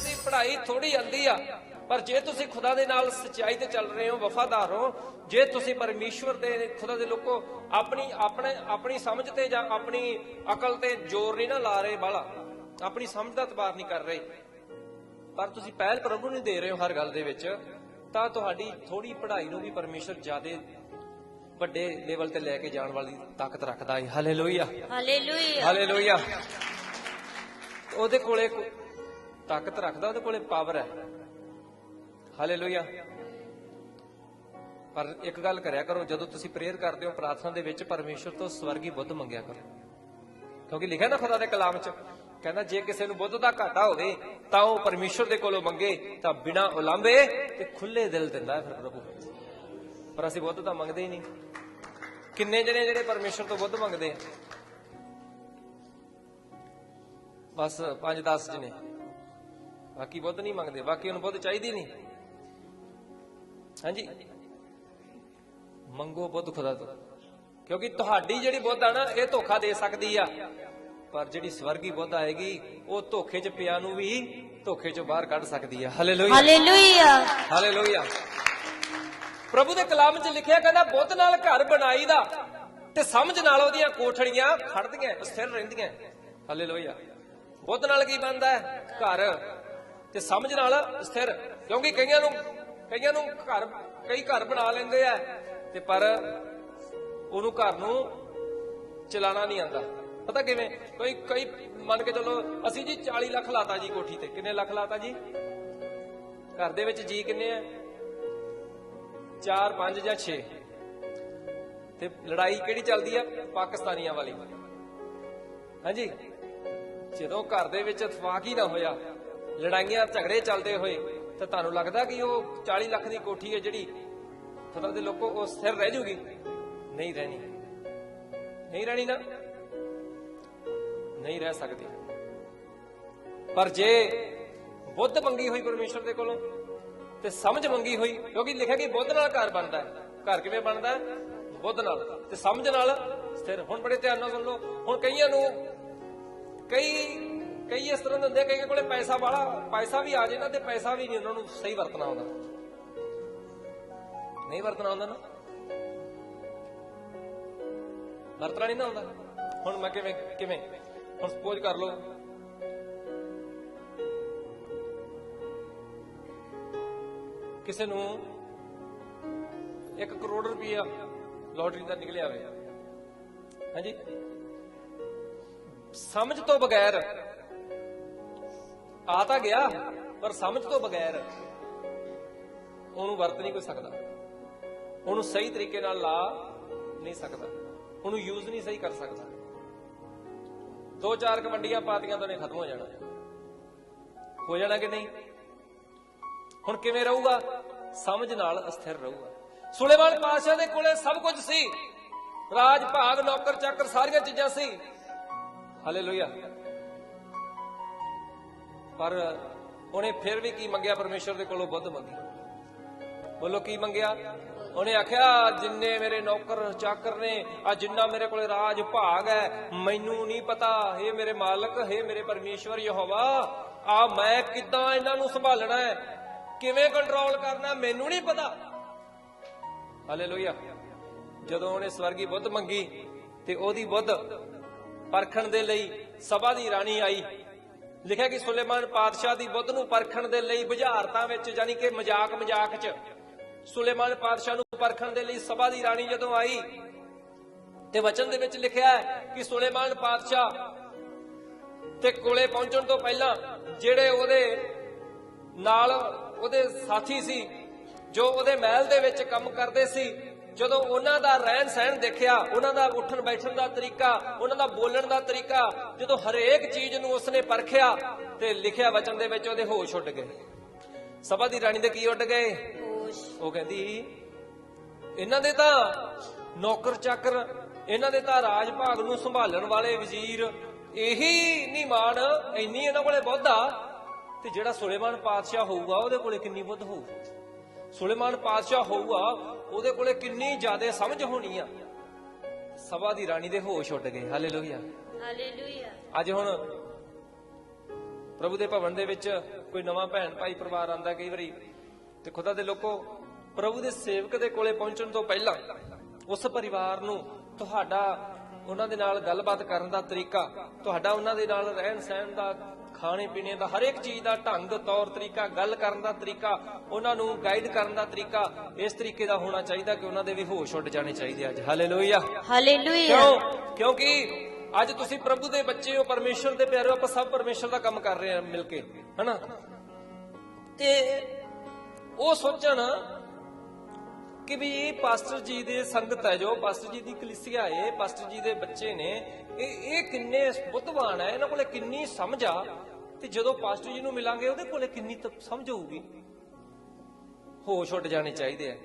ਦੀ ਪੜ੍ਹਾਈ ਥੋੜੀ ਆਂਦੀ ਆ ਪਰ ਜੇ ਤੁਸੀਂ ਖੁਦਾ ਦੇ ਨਾਲ ਸੱਚਾਈ ਤੇ ਚੱਲ ਰਹੇ ਹੋ ਵਫਾਦਾਰ ਹੋ ਜੇ ਤੁਸੀਂ ਪਰਮੇਸ਼ਵਰ ਦੇ ਖੁਦਾ ਦੇ ਲੋਕੋ ਆਪਣੀ ਆਪਣੇ ਆਪਣੀ ਸਮਝ ਤੇ ਜਾਂ ਆਪਣੀ ਅਕਲ ਤੇ ਜ਼ੋਰ ਨਹੀਂ ਨਾ ਲਾ ਰਹੇ ਬਾਲਾ ਆਪਣੀ ਸਮਝ ਦਾ ਇਤਬਾਰ ਨਹੀਂ ਕਰ ਰਹੇ ਪਰ ਤੁਸੀਂ ਪਹਿਲ ਪ੍ਰਭੂ ਨੂੰ ਦੇ ਰਹੇ ਹੋ ਹਰ ਗੱਲ ਦੇ ਵਿੱਚ ਤਾਂ ਤੁਹਾਡੀ ਥੋੜੀ ਪੜ੍ਹਾਈ ਨੂੰ ਵੀ ਪਰਮੇਸ਼ਵਰ ਜਿਆਦੇ ਵੱਡੇ ਲੈਵਲ ਤੇ ਲੈ ਕੇ ਜਾਣ ਵਾਲੀ ਤਾਕਤ ਰੱਖਦਾ ਹੈ। ਹਾਲੇਲੂਇਆ ਹਾਲੇਲੂਇਆ ਹਾਲੇਲੂਇਆ ਉਹਦੇ ਕੋਲੇ ਤਾਕਤ ਰੱਖਦਾ, ਉਹਦੇ ਕੋਲੇ ਪਾਵਰ ਹੈ। ਹਾਲੇਲੂਇਆ ਪਰ ਇੱਕ ਗੱਲ ਕਰਿਆ ਕਰੋ, ਜਦੋਂ ਤੁਸੀਂ ਪ੍ਰੇਅਰ ਕਰਦੇ ਹੋ, ਪ੍ਰਾਰਥਨਾ ਦੇ ਵਿੱਚ ਪਰਮੇਸ਼ਰ ਤੋਂ ਸਵਰਗੀ ਬੁੱਧ ਮੰਗਿਆ ਕਰੋ। ਕਿਉਂਕਿ ਲਿਖਿਆ ਨਾ ਖੁਦਾ ਦੇ ਕਲਾਮ 'ਚ, ਕਹਿੰਦਾ ਜੇ ਕਿਸੇ ਨੂੰ ਬੁੱਧ ਦਾ ਘਾਟਾ ਹੋਵੇ, ਤਾਂ ਉਹ ਪਰਮੇਸ਼ਰ ਦੇ ਕੋਲੋਂ ਮੰਗੇ, ਤਾਂ ਬਿਨਾਂ ਉਲਾਂਭੇ ਤੇ ਖੁੱਲੇ ਦਿਲ ਦਿੰਦਾ ਹੈ ਫਿਰ ਪ੍ਰਭੂ। ਪਰ ਅਸੀਂ ਬੁੱਧ ਤਾਂ ਮੰਗਦੇ ਹੀ ਨਹੀਂ। ਕਿੰਨੇ ਜਣੇ ਜਿਹੜੇ ਪਰਮੇਸ਼ਰ ਤੋਂ ਬੁੱਧ ਮੰਗਦੇ ਆ? ਬਸ 5-10 ਜਣੇ। ਬਾਕੀ ਬੁੱਧ ਨਹੀਂ ਮੰਗਦੇ ਬਾਕੀ ਉਹਨੂੰ ਬੁੱਧ ਚਾਹੀਦੀ ਨਹੀਂ। ਹਾਂਜੀ। ਮੰਗੋ ਬੁੱਧ ਖੁਦਾ ਤੋਂ। ਕਿਉਂਕਿ ਤੁਹਾਡੀ ਜਿਹੜੀ ਬੁੱਧ ਆ ਨਾ ਇਹ ਧੋਖਾ ਦੇ ਸਕਦੀ ਆ। ਪਰ ਜਿਹੜੀ ਸਵਰਗੀ ਬੁੱਧ ਆਏਗੀ ਉਹ ਧੋਖੇ 'ਚ ਪਿਆ ਨੂੰ ਵੀ ਧੋਖੇ 'ਚੋਂ ਬਾਹਰ ਕੱਢ ਸਕਦੀ ਆ। ਹਾਲੇਲੂਇਆ ਹਾਲੇਲੂਇਆ ਹਾਲੇਲੂਇਆ ਪ੍ਰਭੂ ਦੇ ਕਲਾਮ 'ਚ ਲਿਖਿਆ ਕਹਿੰਦਾ ਬੁੱਧ ਨਾਲ ਘਰ ਬਣਾਈ ਦਾ ਤੇ ਸਮਝ ਨਾਲ ਉਹਦੀਆਂ ਕੋਠੜੀਆਂ ਖੜਦੀਆਂ ਸਥਿਰ ਰਹਿੰਦੀਆਂ। ਹਾਲੇਲੂਇਆ ਬੁੱਧ ਨਾਲ ਕੀ ਬਣਦਾ ਹੈ? ਘਰ। ਤੇ ਸਮਝ ਨਾਲ ਸਥਿਰ। ਕਿਉਂਕਿ ਕਈਆਂ ਨੂੰ ਕਈਆਂ ਨੂੰ ਘਰ ਕਈ ਘਰ ਬਣਾ ਲੈਂਦੇ ਆ। ਤੇ ਪਰ ਉਹਨੂੰ ਘਰ ਨੂੰ ਚਲਾਣਾ ਨਹੀਂ ਆਂਦਾ ਪਤਾ ਕਿਵੇਂ? ਕੋਈ ਕਈ ਮੰਨ ਕੇ ਚੱਲੋ, ਅਸੀਂ ਜੀ 40 ਲੱਖ ਲਾਤਾ ਜੀ ਕੋਠੀ ਤੇ। ਕਿੰਨੇ ਲੱਖ ਲਾਤਾ ਜੀ? ਘਰ ਦੇ ਵਿੱਚ ਜੀ ਕਿੰਨੇ ਆ? 4 5 ਜਾਂ 6 ਤੇ ਲੜਾਈ ਕਿਹੜੀ ਚੱਲਦੀ ਆ? ਪਾਕਿਸਤਾਨੀਆਂ ਵਾਲੀ। ਹਾਂਜੀ? ਜਦੋਂ ਘਰ ਦੇ ਵਿੱਚ ਇਤਫਾਕ ਹੀ ਨਾ ਹੋਇਆ, ਲੜਾਈਆਂ ਝਗੜੇ ਚੱਲਦੇ ਹੋਏ, ਤਾਂ ਤੁਹਾਨੂੰ ਲੱਗਦਾ ਕਿ ਉਹ 40 ਲੱਖ ਦੀ ਕੋਠੀ ਹੈ ਜਿਹੜੀ ਖੁਦਾ ਦੇ ਲੋਕੋ ਉਹ ਸਥਿਰ ਰਹਿ ਜੂਗੀ? ਨਹੀਂ ਰਹਿਣੀ। ਨਹੀਂ ਰਹਿਣੀ ਨਾ? ਨਹੀਂ ਰਹਿ ਸਕਦੀ। ਪਰ ਜੇ ਬੁੱਧ ਮੰਗੀ ਹੋਈ ਪਰਮੇਸ਼ਰ ਦੇ ਕੋਲੋਂ ਤੇ ਸਮਝ ਮੰਗੀ ਹੋਈ, ਕਿਉਂਕਿ ਲਿਖਿਆ ਕਿ ਬੁੱਧ ਨਾਲ ਘਰ ਬਣਦਾ ਹੈ। ਘਰ ਕਿਵੇਂ ਬਣਦਾ ਹੈ? ਬੁੱਧ ਨਾਲ। ਤੇ ਸਮਝ ਨਾਲ ਸਥਿਰ। ਹੁਣ ਬੜੇ ਧਿਆਨ ਨਾਲ ਸੁਣ ਲਓ। ਹੁਣ ਕਈਆਂ ਨੂੰ ਕਈ ਕਈ ਇਸ ਤਰ੍ਹਾਂ ਦੇ ਹੁੰਦੇ ਆ, ਕਈਆਂ ਕੋਲੇ ਪੈਸਾ ਵਾਲਾ ਪੈਸਾ ਵੀ ਆ ਜੇ ਨਾ ਤੇ ਪੈਸਾ ਵੀ ਨਹੀਂ ਉਹਨਾਂ ਨੂੰ ਸਹੀ ਵਰਤਣਾ ਆਉਂਦਾ। ਨਹੀਂ ਵਰਤਣਾ ਆਉਂਦਾ ਨਾ। ਵਰਤਣਾ ਨਹੀਂ ਨਾ ਆਉਂਦਾ। ਹੁਣ ਮੈਂ ਕਿਵੇਂ ਕਿਵੇਂ? ਹੁਣ ਸਪੋਜ਼ ਕਰ ਲਓ। ਕਿਸੇ ਨੂੰ 1 ਕਰੋੜ ਰੁਪਇਆ ਲੋਟਰੀ ਦਾ ਨਿਕਲਿਆ ਹੋਵੇ ਹਾਂਜੀ? ਸਮਝ ਤੋਂ ਬਗੈਰ। ਆ ਤਾਂ ਗਿਆ, ਪਰ ਸਮਝ ਤੋਂ ਬਗੈਰ ਉਹਨੂੰ ਵਰਤ ਨਹੀਂ ਕੋਈ ਸਕਦਾ। ਉਹਨੂੰ ਸਹੀ ਤਰੀਕੇ ਨਾਲ ਲਾ ਨਹੀਂ ਸਕਦਾ। ਉਹਨੂੰ ਯੂਜ਼ ਨਹੀਂ ਸਹੀ ਕਰ ਸਕਦਾ। ਦੋ ਚਾਰ ਕਵੰਡੀਆਂ ਪਾਤੀਆਂ ਤੋਂ ਨੇ ਖਤਮ ਹੋ ਜਾਣਾ। ਹੋ ਜਾਣਾ ਕਿ ਨਹੀਂ? ਹੁਣ ਕਿਵੇਂ ਰਹੂਗਾ? ਸਮਝ ਨਾਲ ਅਸਥਿਰ ਰਹੂਗਾ। ਸੁਲੇਮਾਨ ਪਾਤਸ਼ਾਹ ਦੇ ਕੋਲੇ ਸਭ ਕੁਝ ਸੀ। ਰਾਜ, ਭਾਗ, ਨੌਕਰ, ਚਾਕਰ ਸਾਰੀਆਂ ਚੀਜ਼ਾਂ ਸੀ। ਹਾਲੇਲੂਇਆ ਪਰ ਉਹਨੇ ਫਿਰ ਵੀ ਕੀ ਮੰਗਿਆ? ਪਰਮੇਸ਼ਰ ਦੇ ਕੋਲੋਂ ਬੁੱਧ ਮੰਗੀ। ਬੋਲੋ, ਕੀ ਮੰਗਿਆ? ਉਹਨੇ ਆਖਿਆ, ਜਿੰਨੇ ਮੇਰੇ ਨੌਕਰ ਚਾਕਰ ਨੇ, ਆ ਜਿੰਨਾ ਮੇਰੇ ਕੋਲੇ ਰਾਜ ਭਾਗ ਹੈ, ਮੈਨੂੰ ਨਹੀਂ ਪਤਾ। हे ਮੇਰੇ ਮਾਲਕ हे ਮੇਰੇ ਪਰਮੇਸ਼ਵਰ ਯਹੋਵਾ, ਆ ਮੈਂ ਕਿੱਦਾਂ ਇਹਨਾਂ ਨੂੰ ਸੰਭਾਲਣਾ ਹੈ? ਕਿਵੇਂ ਕੰਟਰੋਲ ਕਰਨਾ ਮੈਨੂੰ ਨਹੀਂ ਪਤਾ। ਹਾਲੇਲੂਇਆ ਜਦੋਂ ਉਹਨੇ ਸਵਰਗੀ ਬੁੱਧ ਮੰਗੀ ਤੇ ਉਹਦੀ ਬੁੱਧ ਪਰਖਣ ਦੇ ਲਈ ਸਭਾ ਦੀ ਰਾਣੀ ਆਈ। ਲਿਖਿਆ ਕਿ ਸੁਲੇਮਾਨ ਪਾਤਸ਼ਾਹ ਦੀ ਬੁੱਧ ਨੂੰ ਪਰਖਣ ਦੇ ਲਈ ਬੁਝਾਰਤਾਂ ਵਿੱਚ ਯਾਨੀ ਕਿ ਮਜ਼ਾਕ ਮਜ਼ਾਕ 'ਚ ਸੁਲੇਮਾਨ ਪਾਤਸ਼ਾਹ ਨੂੰ ਪਰਖਣ ਦੇ ਲਈ ਸਭਾ ਦੀ ਰਾਣੀ ਜਦੋਂ ਆਈ, ਤੇ ਵਚਨ ਦੇ ਵਿੱਚ ਲਿਖਿਆ ਕਿ ਸੁਲੇਮਾਨ ਪਾਤਸ਼ਾਹ ਤੇ ਕੋਲੇ ਪਹੁੰਚਣ ਤੋਂ ਪਹਿਲਾਂ ਜਿਹੜੇ ਉਹਦੇ ਨਾਲ ਉਹਦੇ ਸਾਥੀ ਸੀ, ਜੋ ਉਹਦੇ ਮਹਿਲ ਦੇ ਵਿੱਚ ਕੰਮ ਕਰਦੇ ਸੀ ਜਦੋਂ ਉਹਨਾਂ ਦਾ ਰਹਿਣ ਸਹਿਣ ਦੇਖਿਆ ਉਹਨਾਂ ਦਾ ਉੱਠਣ ਬੈਠਣ ਦਾ ਤਰੀਕਾ ਉਹਨਾਂ ਦਾ ਬੋਲਣ ਦਾ ਤਰੀਕਾ ਜਦੋਂ ਹਰੇਕ ਚੀਜ਼ ਨੂੰ ਉਸਨੇ ਪਰਖਿਆ ਤੇ ਲਿਖਿਆ ਵਚਨ ਦੇ ਵਿੱਚ ਉਹਦੇ ਹੋਸ਼ ਉੱਡ ਗਏ। ਸਭਾ ਦੀ ਰਾਣੀ ਦੇ ਕੀ ਉੱਡ ਗਏ? ਉਹ ਕਹਿੰਦੀ ਇਹਨਾਂ ਦੇ ਤਾਂ ਨੌਕਰ ਚਾਕਰ ਇਹਨਾਂ ਦੇ ਤਾਂ ਰਾਜ ਭਾਗ ਨੂੰ ਸੰਭਾਲਣ ਵਾਲੇ ਵਜ਼ੀਰ ਇਹੀ ਨਹੀਂ ਮਾਣ ਇੰਨੀ ਇਹਨਾਂ ਕੋਲੇ ਬੁੱਧ ਆ ਤੇ ਜਿਹੜਾ ਸੁਲੇਮਾਨ ਪਾਤਸ਼ਾਹ ਹੋਊਗਾ ਉਹਦੇ ਕੋਲੇ ਕਿੰਨੀ ਬੁੱਧ ਹੋਊ? ਸੁਲੇਮਾਨ ਪਾਤਸ਼ਾਹ ਹੋਊਗਾ ਉਹਦੇ ਕੋਲੇ ਕਿੰਨੀ ਜ਼ਿਆਦਾ ਸਮਝ ਹੋਣੀ ਆ। ਸਭਾ ਦੀ ਰਾਣੀ ਦੇ ਹੋਸ਼ ਉੱਡ ਗਏ। ਹਾਲੇਲੂਇਆ। ਹਾਲੇਲੂਇਆ। ਅੱਜ ਹੁਣ ਪ੍ਰਭੂ ਦੇ ਭਵਨ ਦੇ ਵਿੱਚ ਕੋਈ ਨਵਾਂ ਭੈਣ ਭਾਈ ਪਰਿਵਾਰ ਆਂਦਾ ਕਈ ਵਾਰੀ। ਤੇ ਖੁਦਾ ਦੇ ਲੋਕੋ ਪ੍ਰਭੂ ਦੇ ਸੇਵਕ ਦੇ ਕੋਲੇ ਪਹੁੰਚਣ ਤੋਂ ਪਹਿਲਾਂ ਉਸ ਪਰਿਵਾਰ ਨੂੰ ਤੁਹਾਡਾ ਉਹਨਾਂ ਦੇ ਨਾਲ ਗੱਲਬਾਤ ਕਰਨ ਦਾ ਤਰੀਕਾ ਤੁਹਾਡਾ ਉਹਨਾਂ ਦੇ ਨਾਲ ਰਹਿਣ ਸਹਿਣ ਦਾ ਖਾਣੇ ਪੀਣੇ ਦਾ ਹਰ ਇੱਕ ਚੀਜ਼ ਦਾ ਢੰਗ ਤੌਰ ਤਰੀਕਾ ਗੱਲ ਕਰਨ ਦਾ ਤਰੀਕਾ ਉਹਨਾਂ ਨੂੰ ਗਾਈਡ ਕਰਨ ਦਾ ਤਰੀਕਾ ਇਸ ਤਰੀਕੇ ਦਾ ਹੋਣਾ ਚਾਹੀਦਾ ਕਿ ਉਹਨਾਂ ਦੇ ਵੀ ਹੋਸ਼ ਉੱਡ ਜਾਣੇ ਚਾਹੀਦੇ ਅੱਜ। ਹਾਲੇਲੂਇਆ ਹਾਲੇਲੂਇਆ ਕਿਉਂ? ਕਿਉਂਕਿ ਅੱਜ ਤੁਸੀਂ ਪ੍ਰਭੂ ਦੇ ਬੱਚੇ ਹੋ ਪਰਮੇਸ਼ਰ ਦੇ ਪਿਆਰੇ ਹੋ ਆਪਾਂ ਸਭ ਪਰਮੇਸ਼ਰ ਦਾ ਕੰਮ ਕਰ ਰਹੇ ਹਾਂ ਮਿਲ ਕੇ ਹਨਾ? ਤੇ ਉਹ ਸੋਚਣ ਕਿ ਵੀ ਇਹ ਪਾਸਟਰ ਜੀ ਦੇ ਸੰਗਤ ਹੈ ਜੋ ਪਾਸਟਰ ਜੀ ਦੀ ਕਲੀਸਿਆ ਹੈ ਪਾਸਟਰ ਜੀ ਦੇ ਬੱਚੇ ਨੇ, ਇਹ ਇਹ ਕਿੰਨੇ ਬੁੱਧਵਾਨ ਹੈ, ਇਹਨਾਂ ਕੋਲੇ ਕਿੰਨੀ ਸਮਝ ਆ, ਤੇ ਜਦੋਂ ਪਾਸਟਰ ਜੀ ਨੂੰ ਮਿਲਾਂਗੇ ਉਹਦੇ ਕੋਲੇ ਕਿੰਨੀ ਸਮਝ ਹੋਊਗੀ। ਹੋਸ਼ ਉੱਡ ਜਾਣੇ ਚਾਹੀਦੇ ਆ।